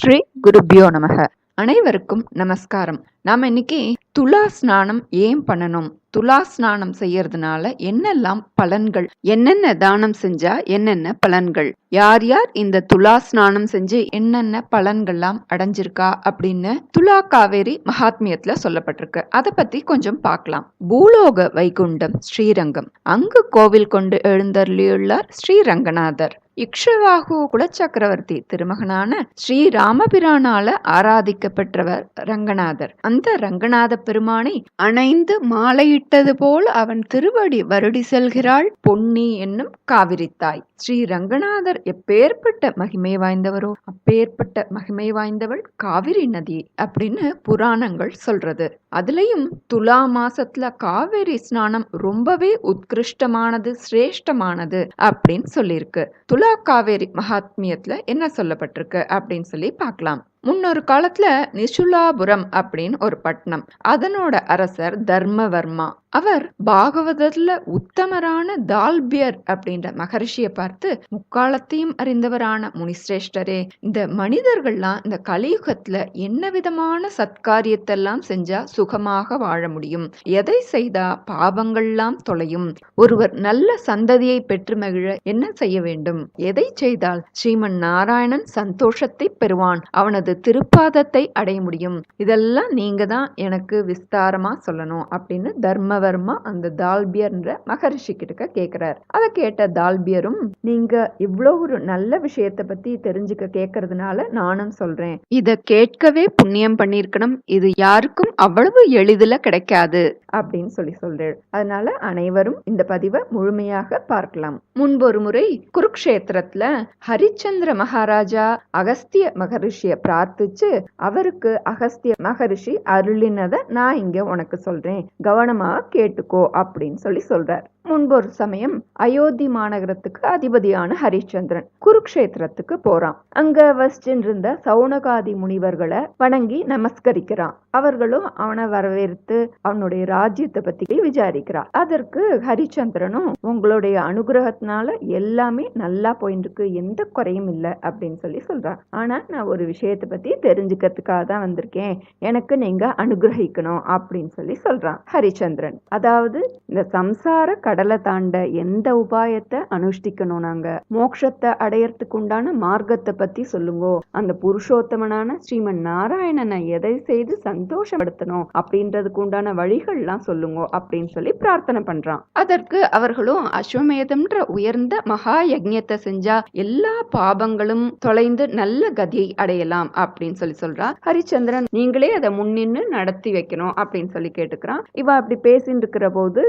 ஸ்ரீ குருபியோ நமக. அனைவருக்கும் நமஸ்காரம். நாம் இன்னைக்கு துலா ஸ்நானம் ஏன் பண்ணணும்? துலா ஸ்நானம் செய்யறதுனால என்னெல்லாம் பலன்கள்? என்னென்ன தானம் செஞ்சா என்னென்ன பலன்கள்? யார் யார் இந்த துலா ஸ்நானம் செஞ்சு என்னென்ன பலன்கள்லாம் அடைஞ்சிருக்கா அப்படின்னு துலா காவேரி மகாத்மியத்துல சொல்லப்பட்டிருக்கு. அதை பத்தி கொஞ்சம் பார்க்கலாம். பூலோக வைகுண்டம் ஸ்ரீரங்கம். அங்கு கோவில் கொண்டு எழுந்தருளியுள்ளார் ஸ்ரீரங்கநாதர். இக்ஷவாகு குலச்சக்கரவர்த்தி திருமகனான ஸ்ரீ ராமபிரானால ஆராதிக்கப்பெற்றவர் ரங்கநாதர். அந்த ரங்கநாத பெருமானை அணைந்து மாலையிட்டது போல் அவன் திருவடி வருடி செல்கிறாள். பொன்னி என்னும் காவிரித்தாய். ஸ்ரீ ரங்கநாதர் எப்பேற்பட்ட மகிமை வாய்ந்தவரோ அப்பேற்பட்ட மகிமை வாய்ந்தவள் காவிரி நதி அப்படின்னு புராணங்கள் சொல்றது. அதுலயும் துலா மாசத்துல காவேரி ஸ்நானம் ரொம்பவே உத்கிருஷ்டமானது சிரேஷ்டமானது அப்படின்னு சொல்லியிருக்கு. துலா காவேரி மகாத்மியத்தில் என்ன சொல்லப்பட்டிருக்கு அப்படின்னு சொல்லி பார்க்கலாம். முன்னொரு காலத்துல நிசுலாபுரம் அப்படின்னு ஒரு பட்டணம். அதனோட அரசர் தர்மவர்மா. அவர் பாகவதத்துல உத்தமரான தால்பியர் அப்படின்ற மகரிஷியை பார்த்து முக்காலத்தையும் அறிந்தவரான முனிசிரேஷ்டரே இந்த மனிதர்கள்லாம் இந்த கலியுகத்துல என்ன விதமான சத்காரியத்தெல்லாம் செஞ்சா சுகமாக வாழ முடியும்? எதை செய்தா பாவங்கள்லாம் தொலையும்? ஒருவர் நல்ல சந்ததியை பெற்று மகிழ என்ன செய்ய வேண்டும்? எதை செய்தால் ஸ்ரீமன் நாராயணன் சந்தோஷத்தை பெறுவான்? அவனது திருப்பாதத்தை அடைய முடியும். இதெல்லாம் நீங்கள் தான் எனக்கு விஸ்தாரமா சொல்லணும் அப்படின்னு தர்மவர்மா அந்த தால்பியர்ன்ற மகரிஷி கிட்ட கேட்குறார் அதை கேட்ட தால்பியரும் நீங்க இவ்வளோ ஒரு நல்ல விஷயத்தை பத்தி தெரிஞ்சுக்க கேட்கறதுனால நானும் சொல்றேன். இதை கேட்கவே புண்ணியம் பண்ணிருக்கணும். இது யாருக்கும் அவ்வளவு எளிதில் கிடைக்காது அப்படின்னு சொல்லி சொல்றேன் அதனால அனைவரும் இந்த பதிவை முழுமையாக பார்க்கலாம். முன்பொரு முறை குருக்ஷேத்திரத்துல ஹரிச்சந்திர மகாராஜா அகஸ்திய மகரிஷிய பிரார்த்திச்சு அவருக்கு அகஸ்திய மகரிஷி அருளினதை நான் இங்க உனக்கு சொல்றேன். கவனமா கேட்டுக்கோ அப்படின்னு சொல்லி சொல்றார். முன்பொரு சமயம் அயோத்தி மாநகரத்துக்கு அதிபதியான ஹரிச்சந்திரன் குருக்ஷேத்திரத்துக்கு போறான். அங்க வசிச்சிருந்த சவுனகாதி முனிவர்களை வணங்கி நமஸ்கரிக்கிறான். அவர்களும் அவனை வரவேற்று அவனுடைய ராஜ்யத்தை பத்தி விசாரிக்கிறான் அதற்கு ஹரிச்சந்திரனும் உங்களுடைய அனுகிரகத்தினால எல்லாமே நல்லா போயிட்டு இருக்கு எந்த குறையும் இல்லை அப்படின்னு சொல்லி சொல்றான். ஆனா நான் ஒரு விஷயத்தை பத்தி தெரிஞ்சுக்கிறதுக்காக தான் வந்திருக்கேன். எனக்கு நீங்க அனுகிரகிக்கணும் அப்படின்னு சொல்லி சொல்றான் ஹரிச்சந்திரன். அதாவது இந்த சம்சார கடலை தாண்ட எந்த உபாயத்தை அனுஷ்டிக்கணும் நாங்க? மோட்சத்தை அடையறதுக்கு உண்டான மார்க்கத்தை பத்தி சொல்லுங்கோ. அந்த புருஷோத்தமனான ஸ்ரீமன் நாராயணனை எதை செய்து சந்தோஷப்படுத்தணும் அப்படின்றதுக்கு உண்டான வழிகள்லாம் சொல்லுங்க அப்படின்னு சொல்லி பிரார்த்தனை பண்றான். அதற்கு அவர்களும் அஸ்வமேதம்ன்ற உயர்ந்த மகா யஜ்யத்தை செஞ்சா எல்லா பாபங்களும் தொலைந்து நல்ல கதியை அடையலாம் அப்படின்னு சொல்லி சொல்றா. ஹரிச்சந்திரன் நீங்களே அதை முன்னின்னு நடத்தி வைக்கணும் அப்படின்னு சொல்லி கேட்டுக்கிறான். இவ அப்படி பேசிட்டு இருக்கிற போது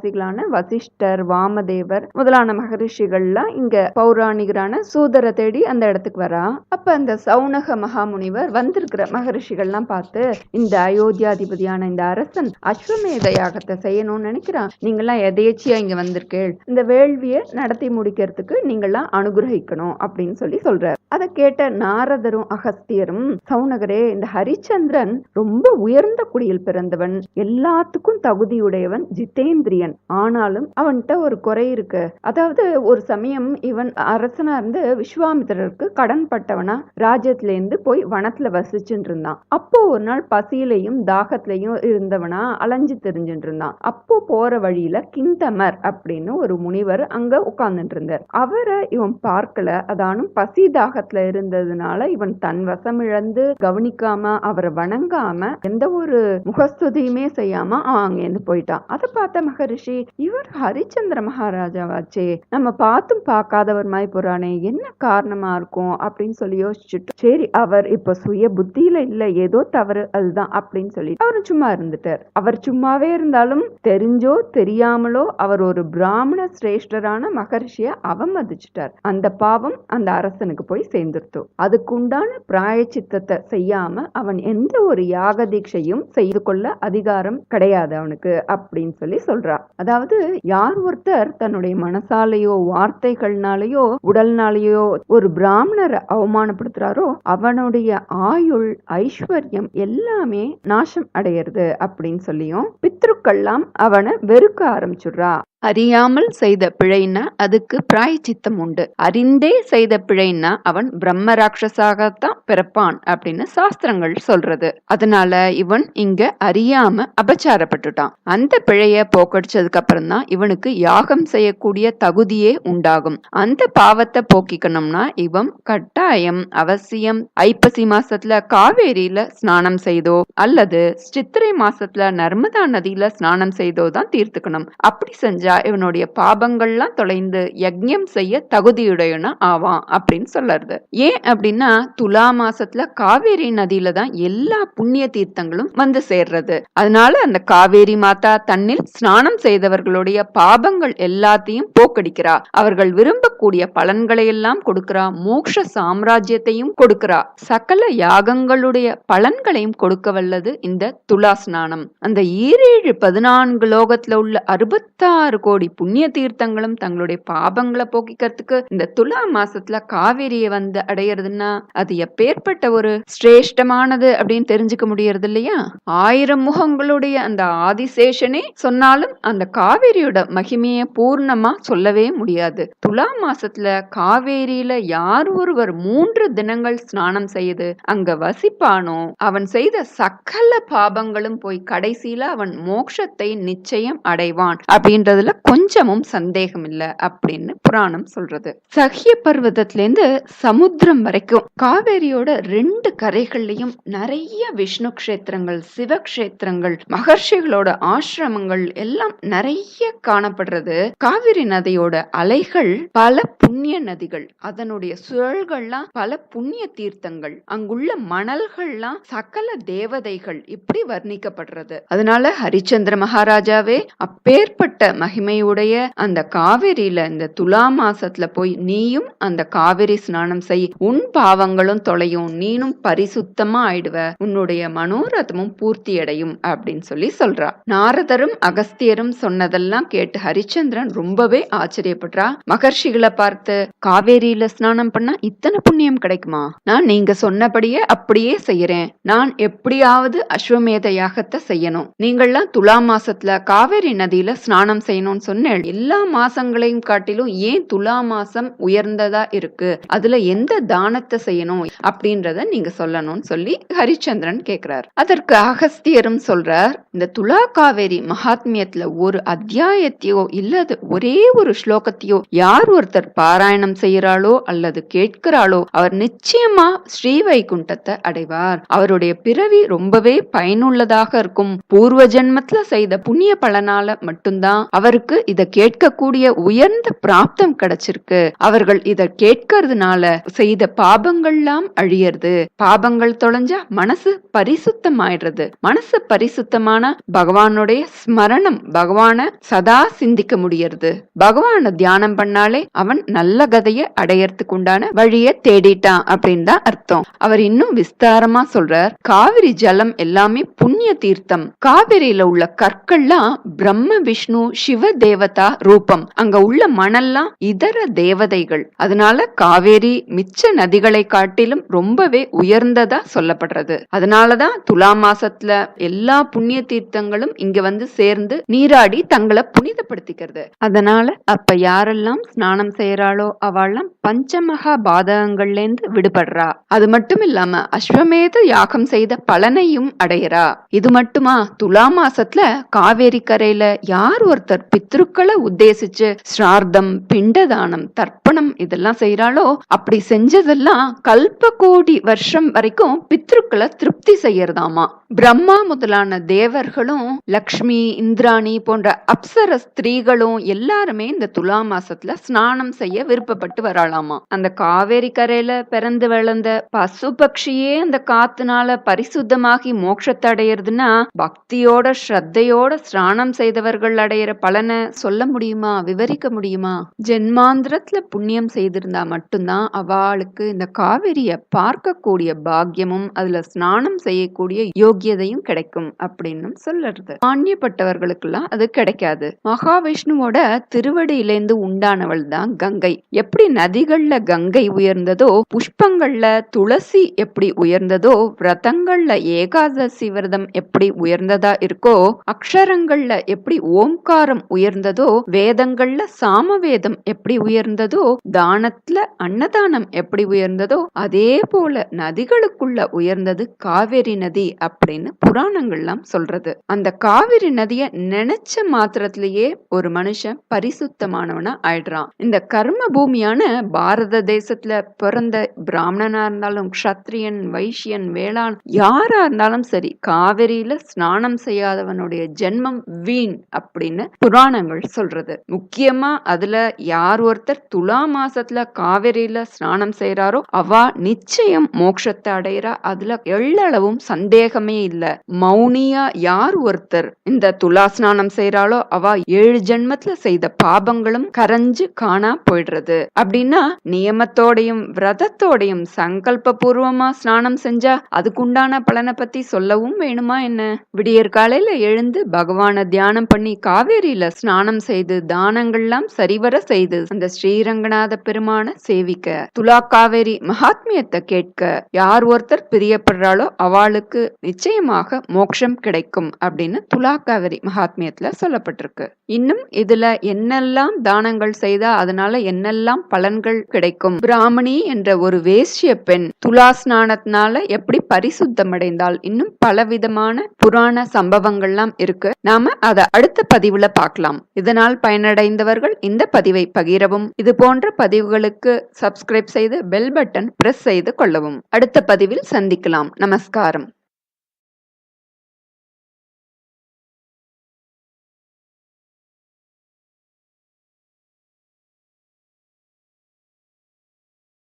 ராசிகளான வசிஷ்டர் வாமதேவர் முதலான மகரிஷிகள்லாம் இங்க பௌராணிகரான சூதரை தேடி அந்த இடத்துக்கு வரா. அப்ப அந்த சௌனக மகாமுனிவர் வந்திருக்கிற மகரிஷிகள்லாம் பார்த்து இந்த அயோத்தியாதிபதியான இந்த அரசன் அஸ்வமேத யாகத்தை செய்யணும்னு நினைக்கிறான் நீங்கெல்லாம் எதேச்சியா இங்க வந்திருக்கேள் இந்த வேள்வியை நடத்தி முடிக்கிறதுக்கு நீங்கெல்லாம் அனுகிரகிக்கணும் அப்படின்னு சொல்லி சொல்றாரு. அதை கேட்ட நாரதரும் அகஸ்தியரும் சௌனகரே இந்த ஹரிச்சந்திரன் ரொம்ப உயர்ந்த குடியில் பிறந்தவன். எல்லாத்துக்கும் தகுதியுடையவன் ஜிதேந்திரியன். ஆனாலும் அவன்கிட்ட ஒரு குறை இருக்கு. அதாவது ஒரு சமயம் இவன் அரசனா இருந்து விஸ்வாமித்திரருக்கு கடன் பட்டவனா? ராஜ்யத்துல இருந்து போய் வனத்துல வசிச்சுட்டு இருந்தான் அப்போ ஒரு நாள் பசியிலையும் தாகத்திலையும் இருந்தவனா அலைஞ்சு தெரிஞ்சுட்டு இருந்தான் அப்போ போற வழியில கிந்தமர் அப்படின்னு ஒரு முனிவர் அங்க உட்கார்ந்துட்டு இருந்தார் அவரை இவன் பார்க்கல. அதானும் பசி தாகத்துல இருந்ததுனால இவன் தன் வசம் இழந்து கவனிக்காம அவரை வணங்காம எந்த ஒரு முகஸ்துதியுமே செய்யாம அவன் அங்கேருந்து போயிட்டான். அதை பார்த்த மகர் மகரிஷி இவர் ஹரிச்சந்திர மகாராஜாவாச்சே. நம்ம பார்த்தும் பார்க்காதவர் மாதிரி போறானே. என்ன காரணமா இருக்கும் அப்படின்னு சொல்லி யோசிச்சுட்டு சரி அவர் இப்ப சுய புத்தியில இல்ல. ஏதோ தவறு அதுதான் அப்படின்னு சொல்லி அவர் சும்மா இருந்துட்டார். அவர் சும்மாவே இருந்தாலும் தெரிஞ்சோ தெரியாமலோ அவர் ஒரு பிராமண சிரேஷ்டரான மகரிஷிய அவமதிச்சிட்டார். அந்த பாவம் அந்த அரசனுக்கு போய் சேர்ந்துருத்தோம் அதுக்குண்டான பிராயச்சித்தத்தை செய்யாம அவன் எந்த ஒரு யாக தீட்சையும் செய்து கொள்ள அதிகாரம் கிடையாது அவனுக்கு அப்படின்னு சொல்லி சொல்றா. அதாவது யார் ஒருத்தர் தன்னுடைய மனசாலேயோ வார்த்தைகள்னாலேயோ உடல்னாலேயோ ஒரு பிராமணரை அவமானப்படுத்துறாரோ அவனுடைய ஆயுள் ஐஸ்வர்யம் எல்லாமே நாசம் அடையிறது அப்படின்னு சொல்லியும் பித்ருக்கள்லாம் அவனை வெறுக்க ஆரம்பிச்சுடுறா. அறியாமல் செய்த பிழைன்னா அதுக்கு பிராயச்சித்தம் உண்டு. அறிந்தே செய்த பிழைன்னா அவன் பிரம்ம ராட்சசாகத்தான் பிறப்பான் அப்படின்னு சாஸ்திரங்கள் சொல்றது. அதனால இவன் இங்க அறியாம அபச்சாரப்பட்டுட்டான். அந்த பிழைய போக்கடிச்சதுக்கு அப்புறம் தான் இவனுக்கு யாகம் செய்யக்கூடிய தகுதியே உண்டாகும். அந்த பாவத்தை போக்கிக்கணும்னா இவன் கட்டாயம் அவசியம். ஐப்பசி மாசத்துல காவேரியில ஸ்நானம் செய்தோ அல்லது சித்திரை மாசத்துல நர்மதா நதியில ஸ்நானம் செய்தோ தான் தீர்த்துக்கணும். அப்படி செஞ்சா இவனுடைய பாபங்கள்லாம் தொலைந்து யஜ்யம் செய்ய தகுதியுடையவனா ஆவான் அப்படின்னு சொல்லுறது. ஏன் அப்படின்னா துலா மாசத்துல காவேரி நதியில தான் எல்லா புண்ணிய தீர்த்தங்களும் வந்து சேர்றது. அதனால அந்த காவேரி மாதா தன்னில் ஸ்நானம் செய்தவர்களுடைய பாபங்கள் எல்லாத்தையும் போக்கடிக்கிறா. அவர்கள் விரும்பக்கூடிய பலன்களை எல்லாம் கொடுக்கிறா. மோக்ஷ சாம்ராஜ்யத்தையும் கொடுக்கிறா. சகல யாகங்களுடைய பலன்களையும் கொடுக்க வல்லது இந்த துலா ஸ்நானம். அந்த ஈரேழு பதினான்கு லோகத்துல உள்ள அறுபத்தாறு கோடி புண்ணிய தீர்த்தங்களும் தங்களுடைய பாபங்களை போக்கிக்கிறதுக்கு இந்த துலா மாசத்துல காவேரியை வந்து அடையிறதுன்னா அது எப்பேற்பட்ட ஒரு சிரேஷ்டமானது அப்படின்னு தெரிஞ்சுக்க முடியறது இல்லையா? ஆயிரம் முகங்களுடைய அந்த ஆதிசேஷனே சொன்னாலும் அந்த காவேரியோட மகிமையை பூர்ணமா சொல்லவே முடியாது. துலா மாசத்துல காவேரியில யார் ஒருவர் மூன்று தினங்கள் ஸ்நானம் செய்து அங்க வசிப்பானோ அவன் செய்த சகல பாபங்களும் போய் கடைசியில அவன் மோட்சத்தை நிச்சயம் அடைவான் அப்படின்றதுல கொஞ்சமும் சந்தேகம் இல்ல அப்படின்னு புராணம் சொல்றது. சஹ்ய பர்வதத்துல இருந்து சமுத்திரம் வரைக்கும் காவேரியோட ரெண்டு கரைகள்லயும் நிறைய விஷ்ணு கஷேத்திரங்கள் சிவக்ஷேத்திரங்கள் மகர்ஷிகளோட ஆசிரமங்கள் எல்லாம் நிறைய காணப்படுறது. காவிரி நதியோட அலைகள் பல புண்ணிய நதிகள் அதனுடைய சுழல்கள்லாம் பல புண்ணிய தீர்த்தங்கள் அங்குள்ள மணல்கள்லாம் சகல தேவதைகள் இப்படி வர்ணிக்கப்படுறது. அதனால ஹரிச்சந்திர மகாராஜாவே அப்பேற்பட்ட மகிமையுடைய அந்த காவிரியில இந்த துலா மாசத்துல போய் நீயும் அந்த காவிரி ஸ்நானம் செய். உன் பாவங்களும் தொலையும். நீனும் பரிசுத்தமா ஆயிடுவ. உன்னுடைய மனோரதமும் பூர்த்தி அடையும் அப்படின்னு சொல்லி சொல்றா. நாரதரும் அகஸ்தியரும் சொன்னதெல்லாம் கேட்டு ஹரிச்சந்திரன் ரொம்பவே ஆச்சரியப்படுறா. மகர்ஷிகளை பார்த்து காவேரியில ஸ்நானம் பண்ணா இத்தனை புண்ணியம் கிடைக்குமா? நான் நீங்க சொன்னபடியே அப்படியே செய்யறேன். நான் எப்படியாவது அஸ்வமேத யாகத்தை செய்யணும். நீங்கள்லாம் துலா மாசத்துல காவேரி நதியில ஸ்நானம் செய்யணும். பண்ணணும்னு சொன்னேன். எல்லா மாசங்களையும் காட்டிலும் ஏன் துலா மாசம் உயர்ந்ததா இருக்கு? அதுல எந்த தானத்தை செய்யணும் அப்படின்றத நீங்க சொல்லணும்னு சொல்லி ஹரிச்சந்திரன் கேக்குறார். அதற்கு அகஸ்தியரும் சொல்றார் இந்த துலா காவேரி மகாத்மியத்துல ஒரு அத்தியாயத்தையோ இல்லது ஒரே ஒரு ஸ்லோகத்தையோ யார் ஒருத்தர் பாராயணம் செய்யறாளோ அல்லது கேட்கிறாளோ அவர் நிச்சயமா ஸ்ரீவைகுண்டத்தை அடைவார். அவருடைய பிறவி ரொம்பவே பயனுள்ளதாக இருக்கும். பூர்வ ஜென்மத்துல செய்த புண்ணிய பலனால மட்டும்தான் அவர் அவருக்கு இதை கேட்கக்கூடிய உயர்ந்த பிராப்தம் கிடைச்சிருக்கு. அவர்கள் இதை கேட்கறதுனால செய்த பாபங்கள்லாம் அழியறது. பாபங்கள் தொலைஞ்சா மனசு பரிசுத்தமாயிடுறது. மனசு பரிசுத்தமான பகவானுடைய ஸ்மரணம் பகவான சதா சிந்திக்க முடியறது. பகவான தியானம் பண்ணாலே அவன் நல்ல கதையை அடையறதுக்கு உண்டான வழிய தேடிட்டான் அப்படின்னு தான் அர்த்தம். அவர் இன்னும் விஸ்தாரமா சொல்றார் காவிரி ஜலம் எல்லாமே புண்ணிய தீர்த்தம். காவிரியில உள்ள கற்கள்லாம் பிரம்ம விஷ்ணு சிவ தேவதா ரூபம். அங்க உள்ள மணல்லாம் இதர தேவதைகள். அதனால காவேரி மிச்ச நதிகளை காட்டிலும் ரொம்பவே உயர்ந்ததா சொல்லப்படுறது. அதனாலதான் துலா மாசத்துல எல்லா புண்ணிய தீர்த்தங்களும் இங்க வந்து சேர்ந்து நீராடி தங்களை புனிதப்படுத்திக்கிறது. அதனால அப்ப யாரெல்லாம் ஸ்நானம் செய்யறாளோ அவெல்லாம் பஞ்சமகா பாதகங்கள்ல இருந்து விடுபடுறா. அது மட்டும் இல்லாம அஸ்வமேத யாகம் செய்த பலனையும் அடையறா. இது மட்டுமா துலா மாசத்துல காவேரி கரையில யார் ஒருத்தர் பித்ருக்களை உத்தேசிச்சு ஸ்ரார்த்தம் பிண்டதானம் தர்ப்பணம் இதெல்லாம் செய்யறாளோ அப்படி செஞ்சதெல்லாம் கல்ப கோடி வருஷம் வரைக்கும் பித்ருக்களை திருப்தி செய்யறதாமா? பிரம்மா முதலான தேவர்களும் லக்ஷ்மி இந்திராணி போன்ற அப்சர ஸ்திரீகளும் எல்லாருமே இந்த துலா மாசத்துல ஸ்நானம் செய்ய விருப்பப்பட்டு வராளாமா? அந்த காவேரி கரையில பிறந்து வளர்ந்த பசு பக்ஷியே அந்த காத்துனால பரிசுத்தமாகி மோட்சத்தை அடையிறதுன்னா பக்தியோட ஸ்ரத்தையோட ஸ்நானம் செய்தவர்கள் அடையிற பல பலனை சொல்ல முடியுமா விவரிக்க முடியுமா? ஜென்மாந்திரத்துல புண்ணியம் செய்திருந்தா மட்டும்தான் அவளுக்கு இந்த காவிரிய பார்க்கக்கூடிய பாக்கியமும் அதுல ஸ்நானம் செய்யக்கூடிய யோகியதையும் கிடைக்கும் அப்படின்னு சொல்லுறது மானியப்பட்டவர்களுக்கெல்லாம் அது கிடைக்காது. மகாவிஷ்ணுவோட திருவடியிலேந்து உண்டானவள் தான் கங்கை. எப்படி நதிகள்ல கங்கை உயர்ந்ததோ புஷ்பங்கள்ல துளசி எப்படி உயர்ந்ததோ விரதங்கள்ல ஏகாதசி விரதம் எப்படி உயர்ந்ததா இருக்கோ அக்ஷரங்கள்ல எப்படி ஓம்காரம் உயர்ந்ததோ? வேதங்கள்ல சாமவேதம் எப்படி உயர்ந்ததோ? தானத்துல அன்னதானம் எப்படி உயர்ந்ததோ? அதே போல நதிகளுக்குள்ள உயர்ந்தது காவேரி நதி அப்படின்னு புராணங்கள்லாம் சொல்றது. அந்த காவிரி நதிய நினைச்ச மாத்திரத்திலேயே ஒரு மனுஷன் பரிசுத்தமானவனா ஆயிடுறான். இந்த கர்ம பூமியான பாரத தேசத்துல பிறந்த பிராமணனா இருந்தாலும் க்ஷத்ரியன் வைஷ்யன் வேளாண் யாரா இருந்தாலும் சரி காவிரியில ஸ்நானம் செய்யாதவனுடைய ஜென்மம் வீண் அப்படின்னு புராணங்கள் சொல்றது. முக்கியமா அதுல யார் ஒருத்தர் துலா மாசத்துல காவிரியில ஸ்நானம் செய்யறாரோ அவ நிச்சயம் மோட்சத்தை அடையிறா. அதுல எள்ளளவும் சந்தேகமே இல்ல. மௌனியா யார் ஒருத்தர் இந்த துலா ஸ்நானம் செய்யறாளோ அவ ஏழு ஜென்மத்துல செய்த பாபங்களும் கரைஞ்சு காணா போயிடுறது. அப்படின்னா நியமத்தோடையும் விரதத்தோடையும் சங்கல்ப பூர்வமா ஸ்நானம் செஞ்சா அதுக்குண்டான பலனை பத்தி சொல்லவும் வேணுமா என்ன? விடியற் காலையில எழுந்து பகவான தியானம் பண்ணி காவேரியில ஸ்நானம் செய்து தானங்கள்லாம் சரிவர செய்து அந்த ஸ்ரீரங்கநாத பெருமான சேவிக்க துலா காவேரி மகாத்மியத்தை கேட்க யார் ஒருத்தர் பிரியப்படுறாளோ அவளுக்கு நிச்சயமாக மோட்சம் கிடைக்கும் அப்படின்னு துலா காவேரி மகாத்மியத்துல சொல்லப்பட்டிருக்கு. இன்னும் இதுல என்னெல்லாம் தானங்கள் செய்தா அதனால என்னெல்லாம் பலன்கள் கிடைக்கும்? பிராமணி என்ற ஒரு வேஷ்ய பெண் துலா ஸ்நானத்தினால எப்படி பரிசுத்தம் அடைந்தால் இன்னும் பலவிதமான புராண சம்பவங்கள்லாம் இருக்கு. நாம அதை அடுத்த பதிவுல பார்க்கலாம். பார்க்கலாம். இதனால் பயனடைந்தவர்கள் இந்த பதிவை பகிரவும். இது போன்ற பதிவுகளுக்கு சப்ஸ்கிரைப் செய்து பெல் பட்டன் பிரஸ் செய்து கொள்ளவும். அடுத்த பதிவில் சந்திக்கலாம். நமஸ்காரம்.